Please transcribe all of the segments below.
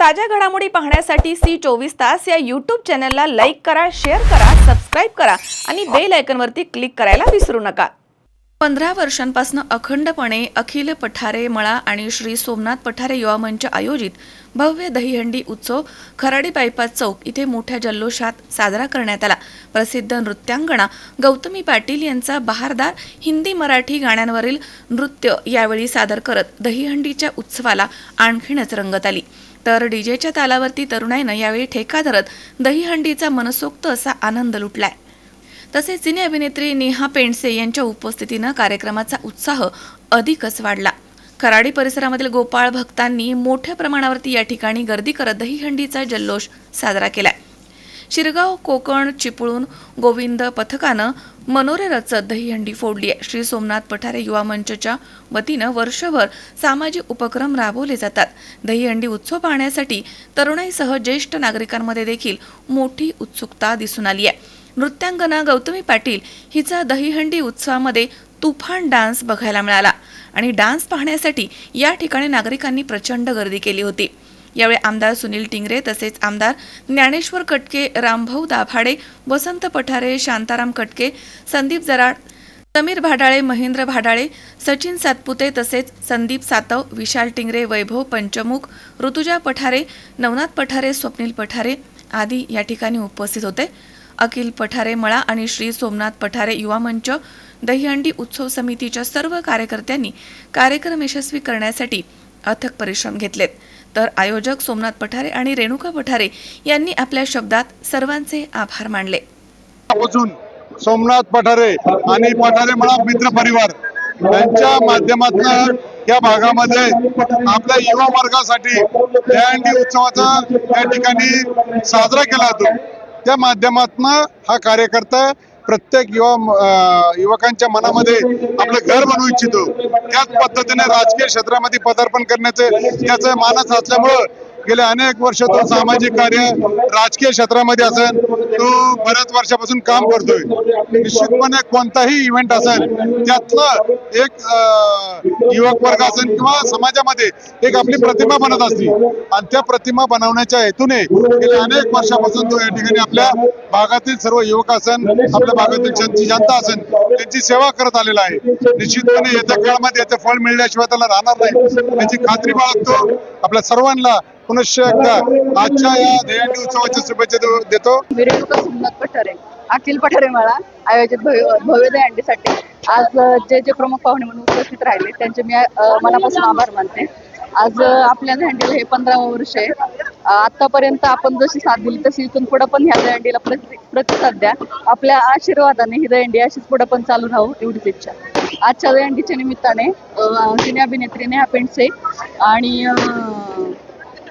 ताज्या घडामोडी पाहण्यासाठी सी चोवीस तास या यूट्यूब चॅनलला लाईक करा शेअर करा सबस्क्राईब करा आणि बेल आयकनवरती क्लिक करायला विसरू नका. पंधरा वर्षांपासून अखंडपणे अखिल पठारे मळा आणि श्री सोमनाथ पठारे युवा मंच आयोजित भव्य दहीहंडी उत्सव खराडी बायपास चौक इथे मोठ्या जल्लोषात साजरा करण्यात आला. प्रसिद्ध नृत्यांगणा गौतमी पाटील यांचा बहारदार हिंदी मराठी गाण्यांवरील नृत्य यावेळी सादर करत दहीहंडीच्या उत्सवाला आणखीनच रंगत आली. तर डीजेच्या तालावरती तरुणाईनं यावेळी ठेका धरत दहीहंडीचा मनसोक्त असा आनंद लुटलाय. तसेच सिने अभिनेत्री नेहा पेंडसे यांच्या उपस्थितीनं कार्यक्रमाचा उत्साह अधिकच वाढला. खराडी परिसरामधील गोपाळ भक्तांनी मोठ्या प्रमाणावरती या ठिकाणी गर्दी करत दहीहंडीचा जल्लोष साजरा केलाय. शिरगाव कोकण चिपळूण गोविंद पथकानं मनोरे रचत दहीहंडी फोडली आहे. श्री सोमनाथ पठारे युवा मंचच्या वतीनं वर्षभर सामाजिक उपक्रम राबवले जातात. दहीहंडी उत्सव पाहण्यासाठी तरुणाईसह ज्येष्ठ नागरिकांमध्ये देखील मोठी उत्सुकता दिसून आली आहे. नृत्यांगना गौतमी पाटील हिचा दहीहंडी उत्सवामध्ये तुफान डान्स बघायला मिळाला आणि डान्स पाहण्यासाठी या ठिकाणी नागरिकांनी प्रचंड गर्दी केली होती. यावेळी आमदार सुनील टिंगरे तसेच आमदार ज्ञानेश्वर कटके रामभाऊ दाभाडे वसंत पठारे शांताराम कटके संदीप जराड समीर भाडाळे महेंद्र भाडाळे सचिन सातपुते तसेच संदीप सातव विशाल टिंगरे वैभव पंचमुख ऋतुजा पठारे नवनाथ पठारे स्वप्नील पठारे आदी या ठिकाणी उपस्थित होते. अखिल पठारे मळा आणि श्री सोमनाथ पठारे युवा मंच दहीहंडी उत्सव समितीच्या सर्व कार्यकर्त्यांनी कार्यक्रम यशस्वी करण्यासाठी अथक परिश्रम घेतलेत. तर आयोजक सोमनाथ पठारे आणि रेणुका पठारे यांनी आपल्या शब्दात सर्वांचे आभार मानले. सोमनाथ पठारे आणि पठारे म्हणा मित्र परिवार यांच्या माध्यमातून या भागामध्ये आपल्या युवा वर्गासाठी दहीहंडी उत्सवाचा या ठिकाणी साजरा केला जातो. त्या माध्यमातून हा कार्यकर्ता प्रत्येक युवा युवकांच्या मनामध्ये आपलं घर बनवू इच्छितो. त्याच पद्धतीने राजकीय क्षेत्रामध्ये पदार्पण करण्याचे त्याचं मानस असल्यामुळं गेले अनेक वर्ष तो सामाजिक कार्य राजकीय क्षेत्रामध्ये असेल. तो बऱ्याच वर्षापासून काम करतोय. निश्चितपणे कोणताही इव्हेंट असेल त्यातलं एक युवक वर्ग असेल किंवा समाजामध्ये एक आपली प्रतिमा बनत असते. आणि त्या प्रतिमा बनवण्याच्या हेतूने गेल्या अनेक वर्षापासून तो या ठिकाणी आपल्या भागातील सर्व युवक असेल आपल्या भागातील जनची जनता असेल त्यांची सेवा करत आलेला आहे. निश्चितपणे येत्या काळामध्ये याचं फळ मिळण्याशिवाय त्याला राहणार नाही. याची खात्री बाळगतो. आपल्या सर्वांना पुनश्च एकदा आजच्या या दहीहंडी उत्सवाच्या शुभेच्छा देतो. मी सोमनाथ पठारे अखिल पठारे मला आयोजित भव्य भव्य आज जे जे प्रमुख पाहुणे म्हणून उपस्थित राहिले त्यांचे मी मनापासून आभार मानते. आज आपल्या दहीहंडीला हे पंधरावं वर्ष आहे. आतापर्यंत आपण जशी साथ दिली तशी इथून पुढे पण ह्या दहीहंडीला प्रति प्रतिसाद द्या. आपल्या आशीर्वादाने ही दहीहंडी अशीच पुढे पण चालू राहू एवढीच इच्छा. आजच्या दहीहंडीच्या निमित्ताने सिने अभिनेत्री नेहा पेंडसे आणि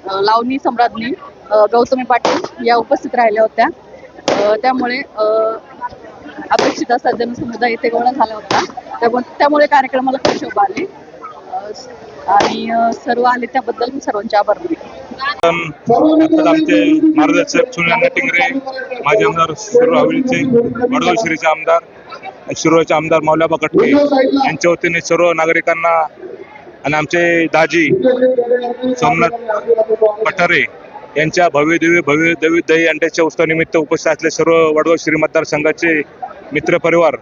लावणी सम्राज्ञी गौतमी पाटील या उपस्थित राहिल्या होत्या. त्यामुळे अपेक्षित असा जनसमुदाय इथे गोळा झाला होता त्यामुळे त्यामुळे कार्यक्रमाला खूप शोभा आली. आणि सर्व आले त्याबद्दल मी सर्वांचे आभार मानते. आमचे मार्गदर्शक सुनील टिंगरे माजी आमदार शिरो हवेलीचे वडगाव शिरीचे आमदार शिरोचे आमदार मौलाबा कटके यांच्या वतीने सर्व नागरिकांना आणि आमचे दाजी सोमनाथ पठारे यांच्या भव्य दिव्य भव्य दिव्य दही अंड्याच्या उत्सवानिमित्त उपस्थित असले सर्व वडगाव श्री मतदारसंघाचे मित्र परिवार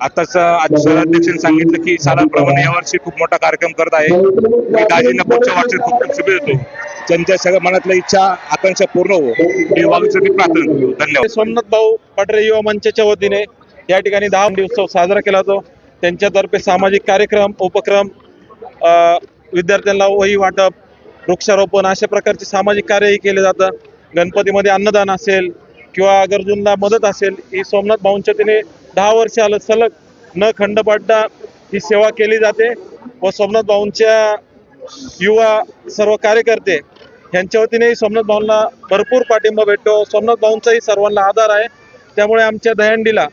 आताच आज शहराध्यक्षांनी सांगितलं की सालाप्रमाणे यावर्षी खूप मोठा कार्यक्रम करत आहे. मी दाजींना पुढच्या वर्षी खूप खूप शुभेच्छा देतो. त्यांच्या सगळ्या मनातल्या इच्छा आकांक्षा पूर्ण हो. मी वागण्यासाठी प्रार्थना करतो धन्यवाद. सोमनाथ भाऊ पटरे युवा मंचाच्या वतीने या ठिकाणी दहा दिवस साजरा केला जातो. त्यांच्यातर्फे सामाजिक कार्यक्रम उपक्रम विद्यार्थ्यांना वही वाटप वृक्षारोपण अशा प्रकारचे सामाजिक कार्यही केले जातं. गणपतीमध्ये अन्नदान असेल किंवा गरजूंना मदत असेल ही सोमनाथ भाऊंच्या तिने दहा वर्ष आलं सलग न खंड पाडता ही सेवा केली जाते व सोमनाथ भाऊंच्या युवा सर्व कार्यकर्ते यांच्या वतीनेही सोमनाथ भाऊंना भरपूर पाठिंबा भेटतो. सोमनाथ भाऊंचाही सर्वांना आधार आहे. त्यामुळे आमच्या दहंडीला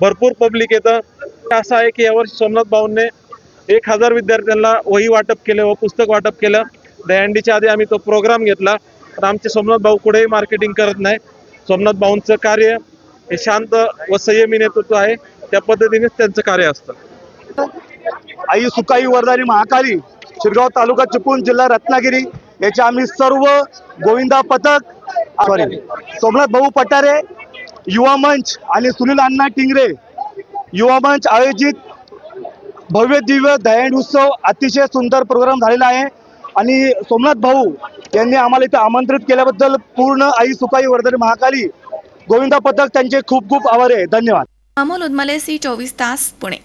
भरपूर पब्लिक येतं. असं आहे की यावर्षी सोमनाथ भाऊंनी एक हजार विद्यार्थ्यांना वही वाटप केलं व पुस्तक वाटप केलं. दहंडीच्या आधी आम्ही तो प्रोग्राम घेतला. तर आमचे सोमनाथ भाऊ कुठेही मार्केटिंग करत नाही. सोमनाथ भाऊंचं कार्य हे शांत व संयमी नेतृत्व आहे. त्या पद्धतीनेच त्यांचं कार्य असतं. आई सुकाई वरदानी महाकाली शिरगाव तालुका चिपळूण जिल्हा रत्नागिरी याचे आम्ही सर्व गोविंदा पथक सॉरी सोमनाथ भाऊ पटारे युवा मंच आणि सुनील अण्णा टिंगरे युवा मंच आयोजित भव्य दिव्य दहीहंडी उत्सव अतिशय सुंदर प्रोग्राम झालेला आहे. आणि सोमनाथ भाऊ यांनी आम्हाला इथं आमंत्रित केल्याबद्दल पूर्ण आई सुखाई वर्धन महाकाली. गोविंदा पथक त्यांचे खूप खूप आभार आहे. धन्यवाद. अमोल उदमले सी चोवीस तास पुणे.